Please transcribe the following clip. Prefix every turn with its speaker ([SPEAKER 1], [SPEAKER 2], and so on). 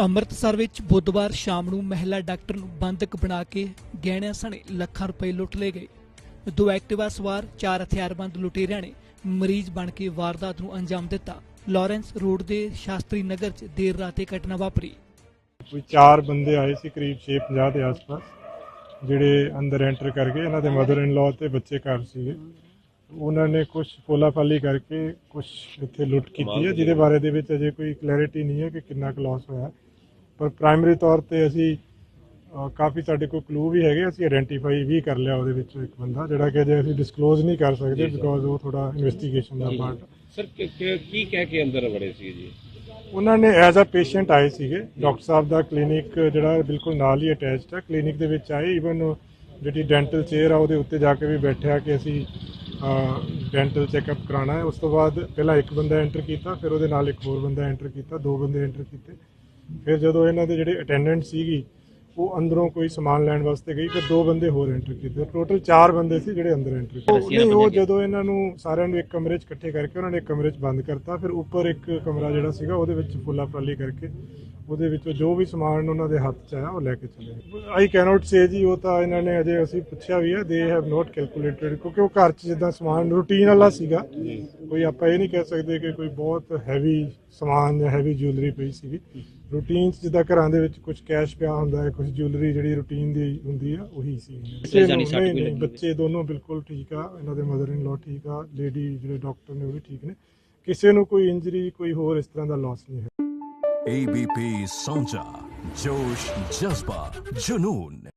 [SPEAKER 1] ਅੰਮ੍ਰਿਤਸਰ ਵਿੱਚ ਬੁੱਧਵਾਰ ਸ਼ਾਮ ਨੂੰ ਮਹਿਲਾ ਡਾਕਟਰ ਨੂੰ ਬੰਦਕ ਬਣਾ ਕੇ ਗਹਿਣਿਆਂ ਸਣੇ ਲੱਖਾਂ ਰੁਪਏ ਲੁੱਟ ਲਏ ਗਏ। ਦੋ ਐਕਟਿਵਾ ਸਵਾਰ, ਚਾਰ ਹਥਿਆਰਬੰਦ ਲੁਟੇਰਿਆਂ ਨੇ ਮਰੀਜ਼ ਬਣ ਕੇ ਵਾਰਦਾਤ ਨੂੰ ਅੰਜਾਮ ਦਿੱਤਾ। ਲਾਰੈਂਸ ਰੋਡ ਦੇ ਸ਼ਾਸਤਰੀ ਨਗਰ 'ਚ ਦੇਰ ਰਾਤ ਇਹ ਘਟਨਾ ਵਾਪਰੀ।
[SPEAKER 2] ਕੋਈ ਚਾਰ ਬੰਦੇ ਆਏ ਸੀ ਕਰੀਬ 650 ਦੇ ਆਸ-ਪਾਸ, ਜਿਹੜੇ ਅੰਦਰ ਐਂਟਰ ਕਰਕੇ ਇਹਨਾਂ ਦੇ ਮਦਰ ਇਨ ਲਾਅ ਤੇ ਬੱਚੇ ਘਰ ਸੀਗੇ। ਉਹਨਾਂ ਨੇ ਕੁਝ ਫੋਲਾਫਾਲੀ ਕਰਕੇ ਕੁਝ ਇੱਥੇ ਲੁੱਟ ਕੀਤੀ ਹੈ, ਜਿਹਦੇ ਬਾਰੇ ਦੇ ਵਿੱਚ ਅਜੇ ਕੋਈ ਕਲੈਰਿਟੀ ਨਹੀਂ ਹੈ ਕਿ ਕਿੰਨਾ ਕੁ ਲਾਸ ਹੋਇਆ। ਪਰ ਪ੍ਰਾਇਮਰੀ ਤੌਰ ਤੇ ਅਸੀਂ ਕਾਫੀ ਸਾਡੇ ਕੋਲ ਕਲੂ ਵੀ ਹੈਗੇ ਅਸੀਂ ਆਇਡੈਂਟੀਫਾਈ ਵੀ ਕਰ ਲਿਆ ਉਹਦੇ ਵਿੱਚੋਂ ਇੱਕ ਬੰਦਾ ਜਿਹੜਾ ਕਿ ਅਜੇ ਅਸੀਂ ਡਿਸਕਲੋਜ਼ ਨਹੀਂ ਕਰ ਸਕਦੇ ਬਿਕੋਜ਼ ਉਹ ਥੋੜਾ ਇਨਵੈਸਟੀਗੇਸ਼ਨ ਦਾ ਪਾਰਟ
[SPEAKER 3] ਸਰ ਕੀ- ਕਹਿ ਕੇ ਅੰਦਰ ਵੜੇ ਸੀ ਜੀ?
[SPEAKER 2] ਉਹਨਾਂ ਨੇ ਐਜ਼ ਅ ਪੇਸ਼ੈਂਟ ਆਏ ਸੀਗੇ ਡਾਕਟਰ ਸਾਹਿਬ ਦਾ ਕਲੀਨਿਕ ਜਿਹੜਾ ਬਿਲਕੁਲ ਨਾਲ ਹੀ ਅਟੈਚਡ ਹੈ। ਕਲੀਨਿਕ ਦੇ ਵਿੱਚ ਆਏ ਈਵਨ ਜਿਹੜੀ ਡੈਂਟਲ ਚੇਅਰ ਆ ਉਹਦੇ ਉੱਤੇ ਜਾ ਕੇ ਵੀ ਬੈਠਿਆ ਕਿ ਅਸੀਂ ਡੈਂਟਲ ਚੈੱਕਅਪ ਕਰਾਉਣਾ ਹੈ। ਉਸ ਤੋਂ ਬਾਅਦ ਪਹਿਲਾਂ ਇੱਕ ਬੰਦਾ ਐਂਟਰ ਕੀਤਾ ਫਿਰ ਉਹਦੇ ਨਾਲ ਇੱਕ ਹੋਰ ਬੰਦਾ ਐਂਟਰ ਕੀਤਾ ਦੋ ਬੰਦੇ ਐਂਟਰ ਕੀਤੇ। ਫਿਰ ਜਦੋਂ ਇਹਨਾਂ ਦੇ ਜਿਹੜੇ ਅਟੈਂਡੈਂਟ ਸੀਗੀ ਉਹ ਅੰਦਰੋਂ ਕੋਈ ਸਮਾਨ ਲੈਣ ਵਾਸਤੇ ਗਈ ਫਿਰ ਦੋ ਬੰਦੇ ਹੋਰ ਐਂਟਰ ਕੀਤੇ। ਟੋਟਲ ਚਾਰ ਬੰਦੇ ਸੀ ਜਿਹੜੇ ਅੰਦਰ ਐਂਟਰ ਕੀਤੇ। ਉਹ ਜਦੋਂ ਇਹਨਾਂ ਨੂੰ ਸਾਰਿਆਂ ਨੂੰ ਇੱਕ ਕਮਰੇ 'ਚ ਇਕੱਠੇ ਕਰਕੇ ਉਹਨਾਂ ਨੇ ਇੱਕ ਕਮਰੇ 'ਚ ਬੰਦ ਕਰਤਾ, ਫਿਰ ਉੱਪਰ ਇੱਕ ਕਮਰਾ ਜਿਹੜਾ ਸੀਗਾ ਉਹਦੇ ਵਿੱਚ ਫੁੱਲਾ ਫਰਾਲੀ ਕਰਕੇ ਉਹਦੇ ਵਿੱਚੋਂ ਜੋ ਵੀ ਸਮਾਨ ਉਹਨਾਂ ਦੇ ਹੱਥ 'ਚ ਆਇਆ ਉਹ ਲੈ ਕੇ ਚਲੇ ਗਏ। ਆਈ ਕੈਨੋਟ ਸੇ ਜੀ, ਉਹ ਤਾਂ ਇਹਨਾਂ ਨੇ ਅਜੇ ਅਸੀਂ ਪੁੱਛਿਆ ਵੀ ਹੈ ਦੇ ਹੈਵ ਨੋਟ ਕੈਲਕੂਲੇਟਡ ਕਿਉਂਕਿ ਉਹ ਘਰ 'ਚ ਜਿੱਦਾਂ ਸਮਾਨ ਰੂਟੀਨ ਵਾਲਾ ਸੀਗਾ, ਕੋਈ ਆਪਾਂ ਇਹ ਨਹੀਂ ਕਹਿ ਸਕਦੇ ਕਿ ਕੋਈ ਬਹੁਤ ਹੈਵੀ ਸਮਾਨ ਜਾਂ ਹੈਵੀ ਜੁਐਲਰੀ ਪਈ ਸੀਗੀ। ਰੂਟੀਨ 'ਚ ਜਿੱਦਾਂ ਘਰਾਂ ਦੇ ਵਿੱਚ ਕੁਝ ਕੈਸ਼ ਪਿਆ ਹੁੰਦਾ ਹੈ ਕੁਝ ਕੁਝ ਜੁਐਲਰੀ ਜਿਹੜੀ ਰੂਟੀਨ ਦੀ ਹੁੰਦੀ ਆ ਉਹੀ ਸੀ। ਬੱਚੇ ਜਾਨੀ ਦੋਨੋਂ ਬਿਲਕੁਲ ਠੀਕ ਆ ਇਹਨਾਂ ਦੇ ਮਦਰ ਇਨ ਲਾ ਠੀਕ ਆ ਲੇਡੀ ਜਿਹੜੇ ਡਾਕਟਰ ਨੇ ਉਹ ਵੀ ਠੀਕ ਨੇ। ਕਿਸੇ ਨੂੰ ਕੋਈ ਇੰਜਰੀ ਕੋਈ ਹੋਰ ਇਸ ਤਰ੍ਹਾਂ ਦਾ ਲਾਸ ਨਹੀਂ ਹੈ।
[SPEAKER 4] ABP ਸੌਂਚਾ ਜੋਸ਼ ਜਜ਼ਬਾ ਜਨੂਨ।